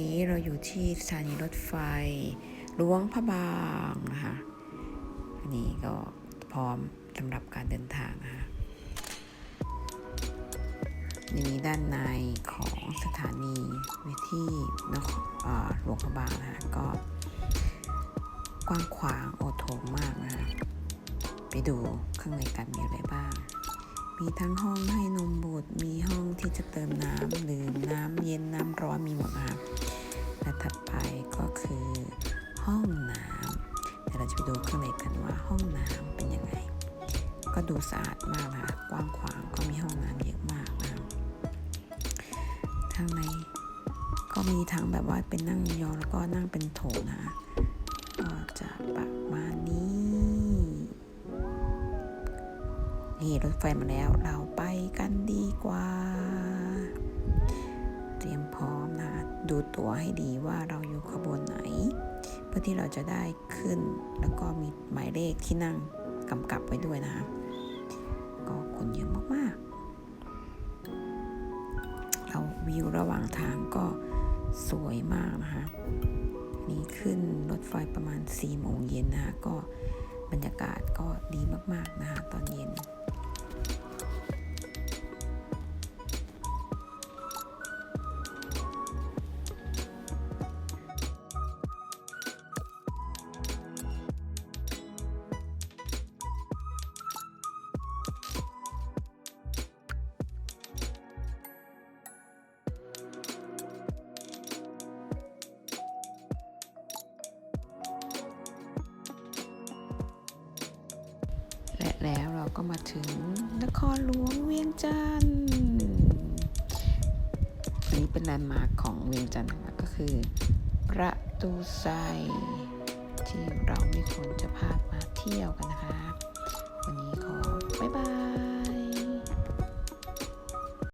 นี้เราอยู่ที่สถานีรถไฟหลวงพระบางนะคะอันนี้ก็พร้อมสำหรับการเดินทางนะคะนี่มีด้านในของสถานีเวทีนครเอ่อหลวงพระบางนะคะก็กว้างขวางโอโถงมากนะคะไปดูข้างในกันมีอะไรบ้าง มีทั้งห้องให้นมบุตร มีห้องที่จะเติมน้ำหรือน้ำเย็นน้ำร้อนมีหมดนะคะและถัดไปก็คือห้องน้ำเดี๋ยวเราจะไปดูข้างในกันว่าห้องน้ำเป็นยังไง ก็ดูสะอาดมากนะกว้างขวางก็มีห้องน้ำเยอะมากนะทางในก็มีทั้งแบบว่าเป็นนั่งยองแล้วก็นั่งเป็นโถนะคะก็จะประ นี่รถไฟมาแล้วเราไปกันดีกว่า เตรียมพร้อมนะ ดูตั๋วให้ดีว่าเราอยู่ขบวนไหน เพื่อที่เราจะได้ขึ้น แล้วก็มีหมายเลขที่นั่งกำกับไว้ด้วยนะคะก็คนเยอะมากๆ เราวิวระหว่างทางก็สวยมากนะคะนี่ขึ้นรถไฟประมาณ4โมงเย็นนะคะก็บรรยากาศก็ดีมาก ๆ นะคะตอน แล้วเราก็มาถึงนครหลวงเวียงจันทร์อันนี้เป็นแลนด์มาร์คของเวียงจันทร์นะก็คือ ประตูไซที่เราไม่ควรจะพลาดมาเที่ยวกันนะคะ วันนี้ขอ